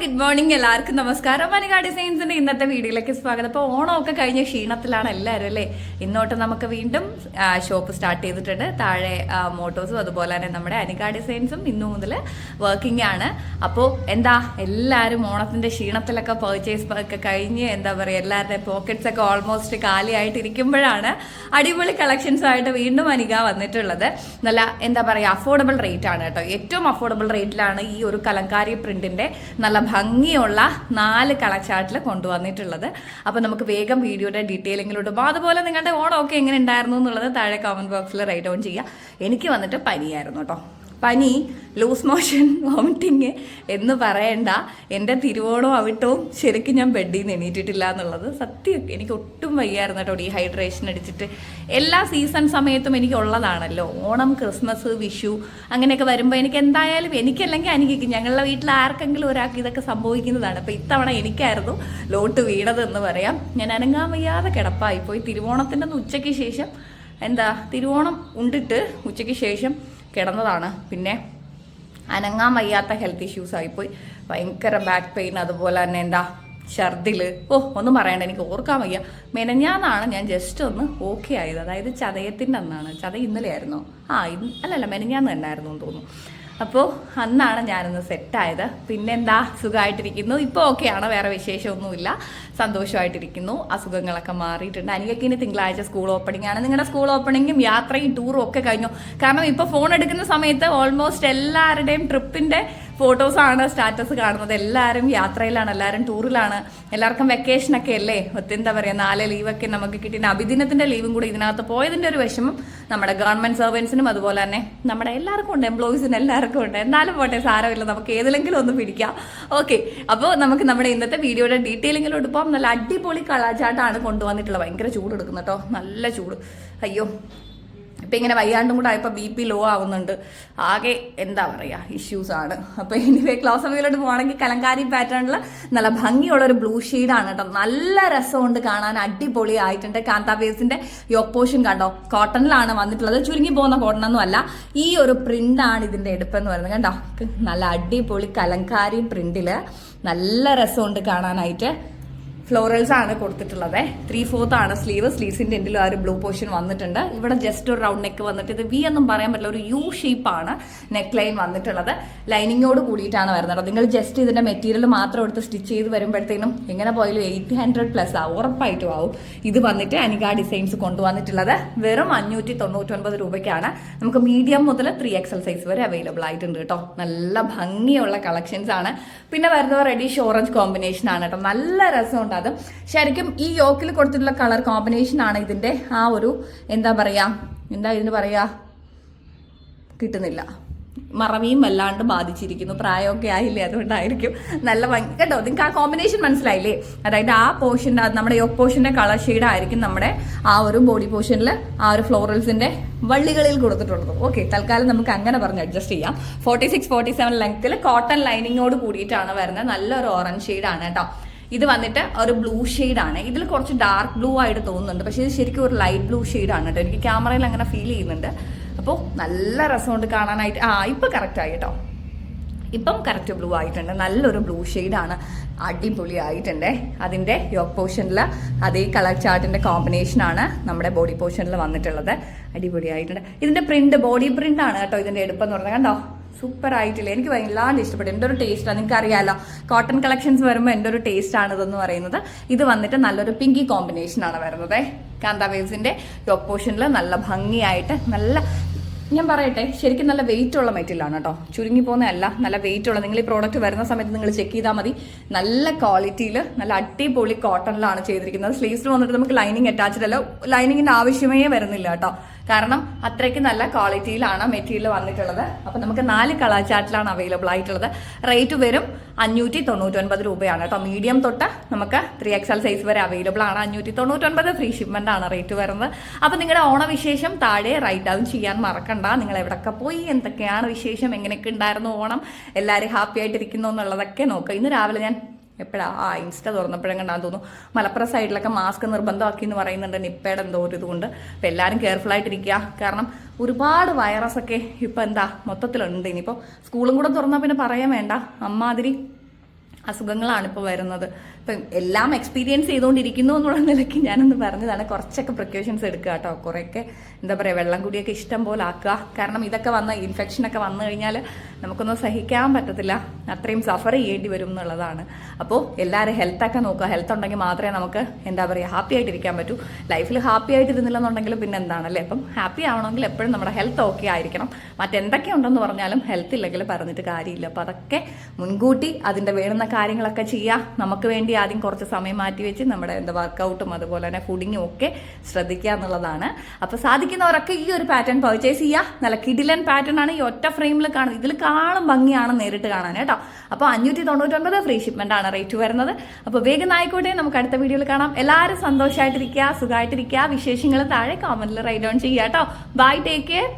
Good morning എല്ലാവർക്കും നമസ്കാരം. മനിക ഡിസൈൻസിന്റെ ഇന്നത്തെ വീഡിയോയിലേക്ക് സ്വാഗതം. അപ്പോൾ ഓണമൊക്കെ കഴിഞ്ഞ ക്ഷീണത്തിലാണ് എല്ലാവരും അല്ലേ? ഇന്നോട്ട് നമുക്ക് വീണ്ടും ഷോപ്പ് സ്റ്റാർട്ട് ചെയ്തിട്ടുണ്ട്. താഴെ മോട്ടോസും അതുപോലെ തന്നെ നമ്മുടെ അനിക ഡിസൈൻസും ഇന്നു മുതൽ വർക്കിംഗ് ആണ്. അപ്പോൾ എന്താ എല്ലാവരും ഓണത്തിന്റെ ക്ഷീണത്തിലൊക്കെ പർച്ചേസ് ഒക്കെ കഴിഞ്ഞ് എന്താ പറയുക എല്ലാവരുടെയും പോക്കറ്റ്സ് ഒക്കെ ഓൾമോസ്റ്റ് കാലിയായിട്ട് ഇരിക്കുമ്പോഴാണ് അടിപൊളി കളക്ഷൻസ് ആയിട്ട് വീണ്ടും അനിക വന്നിട്ടുള്ളത്. നല്ല എന്താ പറയുക അഫോർഡബിൾ റേറ്റ് ആണ് കേട്ടോ. ഏറ്റവും അഫോർഡബിൾ റേറ്റിലാണ് ഈ ഒരു കലങ്കാരി പ്രിന്റിന്റെ നല്ല ഭംഗിയുള്ള നാല് കളച്ചാട്ടിൽ കൊണ്ടുവന്നിട്ടുള്ളത്. അപ്പോൾ നമുക്ക് വേഗം വീഡിയോയുടെ ഡീറ്റെയിലിങ്ങിലോട്ട് പോകും. അതുപോലെ നിങ്ങളുടെ ഓണമൊക്കെ എങ്ങനെ ഉണ്ടായിരുന്നു എന്നുള്ളത് താഴെ കമന്റ് ബോക്സിൽ റൈറ്റ് ഓൺ ചെയ്യുക എനിക്ക് വന്നിട്ട് പനിയായിരുന്നു കേട്ടോ. പനി ലൂസ് മോഷൻ വോമിറ്റിങ് എന്ന് പറയണ്ട. എന്റെ തിരുവോണവും അവിട്ടവും ശരിക്കും ഞാൻ ബെഡിൽ നിന്ന് എണീറ്റിട്ടില്ല എന്നുള്ളത് സത്യം. എനിക്ക് ഒട്ടും വയ്യായിരുന്നു കേട്ടോ ഡീഹൈഡ്രേഷൻ അടിച്ചിട്ട്. എല്ലാ സീസൺ സമയത്തും എനിക്ക് ഉള്ളതാണല്ലോ. ഓണം ക്രിസ്മസ് വിഷു അങ്ങനെയൊക്കെ വരുമ്പോൾ എനിക്ക് എന്തായാലും എനിക്കല്ലെങ്കിൽ അനുഗിക്കും ഞങ്ങളുടെ വീട്ടിൽ ആർക്കെങ്കിലും ഒരാൾക്ക് ഇതൊക്കെ സംഭവിക്കുന്നതാണ്. അപ്പോൾ ഇത്തവണ എനിക്കായിരുന്നു ലോട്ട് വീണത് എന്ന് പറയാം. ഞാൻ അനങ്ങാൻ വയ്യാതെ കിടപ്പായിപ്പോയി. തിരുവോണത്തിന്റെ ഉച്ചയ്ക്ക് ശേഷം എന്താ തിരുവോണം ഉണ്ടിട്ട് ഉച്ചയ്ക്ക് ശേഷം കിടന്നതാണ്. പിന്നെ അനങ്ങാൻ വയ്യാത്ത ഹെൽത്ത് ഇഷ്യൂസ് ആയിപ്പോയി. ഭയങ്കര ബാക്ക് പെയിൻ അതുപോലെ തന്നെ എന്താ ഛർദിൽ. ഓ ഒന്നും പറയണ്ട എനിക്ക് ഓർക്കാൻ വയ്യ. മെനഞ്ഞാന്നാണ് ഞാൻ ജസ്റ്റ് ഒന്ന് ഓക്കെ ആയത്. അതായത് ചതയത്തിന്റെ അന്നാണ്. ചത ഇന്നലെ ആയിരുന്നോ ആ ഇന്ന് അല്ലല്ല മെനഞ്ഞാന്ന് തന്നെ ആയിരുന്നു എന്ന് തോന്നുന്നു. അപ്പോൾ അന്നാണ് ഞാനൊന്ന് സെറ്റായത്. പിന്നെന്താ സുഖമായിട്ടിരിക്കുന്നു ഇപ്പോൾ ഓക്കെയാണ്? വേറെ വിശേഷമൊന്നുമില്ല. സന്തോഷമായിട്ടിരിക്കുന്നു. അസുഖങ്ങളൊക്കെ മാറിയിട്ടുണ്ട്. അനിയൊക്കെ ഇനി തിങ്കളാഴ്ച സ്കൂൾ ഓപ്പണിംഗ് ആണ്. നിങ്ങളുടെ സ്കൂൾ ഓപ്പണിങ്ങും യാത്രയും ടൂറും ഒക്കെ കഴിഞ്ഞു. കാരണം ഇപ്പോൾ ഫോൺ എടുക്കുന്ന സമയത്ത് ഓൾമോസ്റ്റ് എല്ലാവരുടെയും ട്രിപ്പിന്റെ ഫോട്ടോസാണ് സ്റ്റാറ്റസ് കാണുന്നത്. എല്ലാവരും യാത്രയിലാണ് എല്ലാവരും ടൂറിലാണ് എല്ലാവർക്കും വെക്കേഷൻ ഒക്കെ അല്ലേ? ഒത്തിരി എന്താ പറയുക നാല് ലീവൊക്കെ നമുക്ക് കിട്ടിയ അഭിദിനത്തിന്റെ ലീവും കൂടി ഇതിനകത്ത് പോയതിന്റെ ഒരു വിഷമം നമ്മുടെ ഗവൺമെന്റ് സർവൻസിനും അതുപോലെ തന്നെ നമ്മുടെ എല്ലാവർക്കും ഉണ്ട് എംപ്ലോയീസിന് എല്ലാവർക്കും ഉണ്ട്. എന്നാലും പോട്ടെ സാരമില്ല. നമുക്ക് ഏതിലെങ്കിലും ഒന്ന് പിടിക്കാം. ഓക്കെ അപ്പോൾ നമുക്ക് നമ്മുടെ ഇന്നത്തെ വീഡിയോയുടെ ഡീറ്റെയിലിങ്ങിലോട്ട് പോകാം നല്ല അടിപൊളി കളാചാട്ടാണ് കൊണ്ടുവന്നിട്ടുള്ളത്. ഭയങ്കര ചൂട് എടുക്കുന്നു കേട്ടോ. നല്ല ചൂട്. അയ്യോ. ഇപ്പം ഇങ്ങനെ വയ്യാണ്ടും കൂടെ ആയപ്പോൾ ബി പി ലോ ആവുന്നുണ്ട്. ആകെ എന്താ പറയുക ഇഷ്യൂസ് ആണ്. അപ്പോൾ എനിവേ ക്ലോസ് വീലോട്ട് പോകണമെങ്കിൽ കലങ്കാരി പാറ്റേണിൽ നല്ല ഭംഗിയുള്ള ഒരു ബ്ലൂ ഷെയ്ഡാണ് കേട്ടോ. നല്ല രസമുണ്ട് കാണാൻ അടിപൊളി ആയിട്ടുണ്ട് കാന്താവേസിന്റെ യോക്ക് പോർഷൻ കണ്ടോ കോട്ടണിലാണ് വന്നിട്ടുള്ളത്. ചുരുങ്ങി പോകുന്ന കോട്ടണൊന്നും അല്ല. ഈ ഒരു പ്രിന്റാണ് ഇതിന്റെ എടുപ്പെന്ന് പറയുന്നത്. കണ്ടോ? നല്ല അടിപൊളി കലങ്കാരി പ്രിന്റിൽ നല്ല രസമുണ്ട് കാണാനായിട്ട്. ഫ്ലോറൽസ് ആണ് കൊടുത്തിട്ടുള്ളത്. ത്രീ ഫോർത്ത് ആണ് സ്ലീവ് സ്ലീവ്സിന്റെ എൻഡിലും ആ ഒരു ബ്ലൂ പോർഷൻ വന്നിട്ടുണ്ട്. ഇവിടെ ജസ്റ്റ് ഒരു റൗണ്ട് നെക്ക് വന്നിട്ട് ഇത് വി എന്നും പറയാൻ പറ്റില്ല ഒരു യു ഷേപ്പാണ് നെക്ക് ലൈൻ വന്നിട്ടുള്ളത്. ലൈനിങ്ങോട് കൂടിയിട്ടാണ് വരുന്നത് നിങ്ങൾ ജസ്റ്റ് ഇതിന്റെ മെറ്റീരിയൽ മാത്രം എടുത്ത് സ്റ്റിച്ച് ചെയ്ത് വരുമ്പോഴത്തേനും എങ്ങനെ പോയാലും എയ്റ്റ് ഹൺഡ്രഡ് പ്ലസ് ആവും ഉറപ്പായിട്ടും ആവും. ഇത് വന്നിട്ട് അനിക ഡിസൈൻസ് കൊണ്ടുവന്നിട്ടുള്ളത് വെറും അഞ്ഞൂറ്റി തൊണ്ണൂറ്റൊൻപത് രൂപയ്ക്കാണ്. നമുക്ക് മീഡിയം മുതൽ ത്രീ എക്സൽ സൈസ് വരെ അവൈലബിൾ ആയിട്ടുണ്ട് കേട്ടോ. നല്ല ഭംഗിയുള്ള കളക്ഷൻസ് ആണ്. പിന്നെ വരുന്നത് റെഡിഷ് ഓറഞ്ച് കോമ്പിനേഷൻ ആണ് കേട്ടോ. നല്ല രസമുണ്ട് അത് ശരിക്കും ഈ യോക്കിൽ കൊടുത്തിട്ടുള്ള കളർ കോമ്പിനേഷൻ ആണ് ഇതിന്റെ ആ ഒരു എന്താ പറയാ എന്താ ഇതിന് പറയാ കിട്ടുന്നില്ല. മറവിയും വല്ലാണ്ട് ബാധിച്ചിരിക്കുന്നു. പ്രായമൊക്കെ ആയില്ലേ അതുകൊണ്ടായിരിക്കും. നല്ല ഭംഗി. കേട്ടോ നിങ്ങൾക്ക് ആ കോമ്പിനേഷൻ മനസ്സിലായില്ലേ? അതായത് ആ പോർഷന്റെ നമ്മുടെ യോക്ക് പോർഷന്റെ കളർ ഷെയ്ഡ് ആയിരിക്കും നമ്മുടെ ആ ഒരു ബോഡി പോർഷനിൽ ആ ഒരു ഫ്ലോറൽസിന്റെ വള്ളികളിൽ കൊടുത്തിട്ടുള്ളത്. ഓക്കെ തൽക്കാലം നമുക്ക് അങ്ങനെ പറഞ്ഞ് അഡ്ജസ്റ്റ് ചെയ്യാം. ഫോർട്ടി സിക്സ് ഫോർട്ടി സെവൻ ലെങ്ത്തിൽ കോട്ടൺ ലൈനിങ്ങോട് കൂടിയിട്ടാണ് വരുന്നത്. നല്ലൊരു ഓറഞ്ച് ഷെയ്ഡാണ് കേട്ടോ. ഇത് വന്നിട്ട് ഒരു ബ്ലൂ ആണ്. ഇതിൽ കുറച്ച് ഡാർക്ക് ബ്ലൂ ആയിട്ട് തോന്നുന്നുണ്ട്. പക്ഷേ ഇത് ശരിക്കും ഒരു ലൈറ്റ് ബ്ലൂ ആണ് കേട്ടോ എനിക്ക് ക്യാമറയിൽ അങ്ങനെ ഫീൽ ചെയ്യുന്നുണ്ട്. അപ്പോൾ നല്ല രസമുണ്ട് കാണാനായിട്ട്. ആ ഇപ്പം കറക്റ്റ് ആയി കേട്ടോ ഇപ്പം കറക്റ്റ് ബ്ലൂ ആയിട്ടുണ്ട്. നല്ലൊരു ബ്ലൂ ആണ്. അടിപൊളി ആയിട്ടുണ്ട് അതിന്റെ യോക്ക് പോർഷനിൽ അതേ കളർ ചാർട്ടിന്റെ കോമ്പിനേഷനാണ് നമ്മുടെ ബോഡി പോർഷനിൽ വന്നിട്ടുള്ളത്. അടിപൊളി ആയിട്ടുണ്ട് ഇതിന്റെ പ്രിന്റ് ബോഡി പ്രിന്റ് ആണ് കേട്ടോ ഇതിന്റെ എടുപ്പെന്ന് പറഞ്ഞാൽ കണ്ടോ? സൂപ്പർ ആയിട്ടില്ല എനിക്ക് വല്ലാണ്ട് ഇഷ്ടപ്പെട്ടു. എന്റെ ഒരു ടേസ്റ്റാണ് നിങ്ങൾക്ക് അറിയാലോ കോട്ടൺ കളക്ഷൻസ് വരുമ്പോൾ എന്റെ ഒരു ടേസ്റ്റ് ആണ് ഇതെന്ന് പറയുന്നത്. ഇത് വന്നിട്ട് നല്ലൊരു പിങ്കി കോമ്പിനേഷൻ ആണ് വരുന്നത്. കാന്താ വേവ്സിന്റെ യോക്ക് പോർഷനിൽ നല്ല ഭംഗിയായിട്ട് നല്ല ഞാൻ പറയട്ടെ ശരിക്കും നല്ല വെയിറ്റ് ഉള്ള മെറ്റീരിയലാണ് കേട്ടോ. ചുരുങ്ങി പോകുന്നതല്ല നല്ല വെയിറ്റ് ഉള്ള. നിങ്ങൾ ഈ പ്രോഡക്റ്റ് വരുന്ന സമയത്ത് നിങ്ങൾ ചെക്ക് ചെയ്താൽ മതി. നല്ല ക്വാളിറ്റിയിൽ നല്ല അടിപൊളി കോട്ടണിലാണ് ചെയ്തിരിക്കുന്നത്. സ്ലീവ്സിൽ വന്നിട്ട് നമുക്ക് ലൈനിങ് അറ്റാച്ച്ഡ് അല്ല. ലൈനിങ്ങിന്റെ ആവശ്യമേ വരുന്നില്ല കേട്ടോ. കാരണം അത്രയ്ക്ക് നല്ല ക്വാളിറ്റിയിലാണ് മെറ്റീരിയൽ വന്നിട്ടുള്ളത്. അപ്പം നമുക്ക് നാല് കളർ ചാർട്ടിലാണ് അവൈലബിൾ ആയിട്ടുള്ളത്. റേറ്റ് വരും അഞ്ഞൂറ്റി തൊണ്ണൂറ്റൊൻപത് രൂപയാണ് കേട്ടോ. മീഡിയം തൊട്ട് നമുക്ക് ത്രീ എക്സൽ സൈസ് വരെ അവൈലബിൾ ആണ്. അഞ്ഞൂറ്റി തൊണ്ണൂറ്റൊൻപത് ഫ്രീ ഷിപ്മെന്റ് ആണ് റേറ്റ് വരുന്നത്. അപ്പം നിങ്ങളുടെ ഓണവിശേഷം താഴെ റൈറ്റ് ഡൗൺ ചെയ്യാൻ മറക്കണ്ട. നിങ്ങൾ എവിടെയൊക്കെ പോയി എന്തൊക്കെയാണ് വിശേഷം എങ്ങനെയൊക്കെ ഉണ്ടായിരുന്നു ഓണം എല്ലാവരും ഹാപ്പി ആയിട്ടിരിക്കുന്നു എന്നുള്ളതൊക്കെ നോക്കുക. ഇന്ന് രാവിലെ ഞാൻ എപ്പോഴാ? ആ ഇൻസ്റ്റ തുറന്നപ്പോഴും തോന്നുന്നു മലപ്പുറം സൈഡിലൊക്കെ മാസ്ക് നിർബന്ധമാക്കി എന്ന് പറയുന്നുണ്ട് നിപ്പയുടെ എന്തോ ഒരു ഇതുകൊണ്ട്. അപ്പോൾ എല്ലാവരും കെയർഫുൾ ആയിട്ടിരിക്കുക. കാരണം ഒരുപാട് വൈറസ് ഒക്കെ ഇപ്പം എന്താ മൊത്തത്തിലുണ്ട്. ഇനിയിപ്പോൾ സ്കൂളും കൂടെ തുറന്നാൽ പിന്നെ പറയാൻ വേണ്ട. അമ്മാതിരി അസുഖങ്ങളാണ് ഇപ്പോൾ വരുന്നത്. ഇപ്പം എല്ലാം എക്സ്പീരിയൻസ് ചെയ്തുകൊണ്ടിരിക്കുന്നു എന്നുള്ള നിലയ്ക്ക് ഞാനൊന്ന് പറഞ്ഞതാണ്. കുറച്ചൊക്കെ പ്രിക്കോഷൻസ് എടുക്കുക കേട്ടോ. കുറേയൊക്കെ എന്താ പറയുക വെള്ളം കുടിയൊക്കെ ഇഷ്ടം പോലെ ആക്കുക. കാരണം ഇതൊക്കെ വന്ന ഇൻഫെക്ഷനൊക്കെ വന്നു കഴിഞ്ഞാൽ നമുക്കൊന്നും സഹിക്കാൻ പറ്റത്തില്ല. അത്രയും സഫർ ചെയ്യേണ്ടി വരും എന്നുള്ളതാണ്. അപ്പോൾ എല്ലാവരും ഹെൽത്തൊക്കെ നോക്കുക. ഹെൽത്ത് ഉണ്ടെങ്കിൽ മാത്രമേ നമുക്ക് എന്താ പറയുക ഹാപ്പി ആയിട്ടിരിക്കാൻ പറ്റൂ. ലൈഫിൽ ഹാപ്പി ആയിട്ടിരുന്നില്ല എന്നുണ്ടെങ്കിൽ പിന്നെ എന്താണല്ലേ അപ്പം ഹാപ്പി ആവണമെങ്കിൽ എപ്പോഴും നമ്മുടെ ഹെൽത്ത് ഓക്കെ ആയിരിക്കണം. മറ്റെന്തൊക്കെ ഉണ്ടെന്ന് പറഞ്ഞാലും ഹെൽത്ത് ഇല്ലെങ്കിൽ പറഞ്ഞിട്ട് കാര്യമില്ല. അപ്പോൾ അതൊക്കെ മുൻകൂട്ടി അതിന്റെ വേണ്ടുന്ന കാര്യങ്ങളൊക്കെ ചെയ്യുക. നമുക്ക് വേണ്ടി ആദ്യം കുറച്ച് സമയം മാറ്റി വെച്ച് നമ്മുടെ എന്താ വർക്കൗട്ടും അതുപോലെ തന്നെ ഫുഡിങ്ങും ഒക്കെ ശ്രദ്ധിക്കുക എന്നുള്ളതാണ്. അപ്പോൾ സാധിക്കുന്നവരൊക്കെ ഈ ഒരു പാറ്റേൺ പർച്ചേസ് ചെയ്യുക. നല്ല കിഡിലൻ പാറ്റേൺ ആണ് ഈ ഒറ്റ ഫ്രെയിമിൽ കാണുന്നത്. ഇതിൽ കാണും ഭംഗിയാണ് നേരിട്ട് കാണാൻ കേട്ടോ. അപ്പോൾ അഞ്ഞൂറ്റി തൊണ്ണൂറ്റൊൻപത് ഫ്രീ ഷിപ്മെന്റ് ആണ് റേറ്റ് വരുന്നത്. അപ്പോൾ വേഗം ആയിക്കോട്ടെ നമുക്ക് അടുത്ത വീഡിയോയിൽ കാണാം. എല്ലാവരും സന്തോഷമായിട്ടിരിക്കുക സുഖമായിട്ടിരിക്കുക വിശേഷങ്ങൾ താഴെ കോമന്റിൽ റൈറ്റ് ഓൺ ചെയ്യുക കേട്ടോ. Bye take care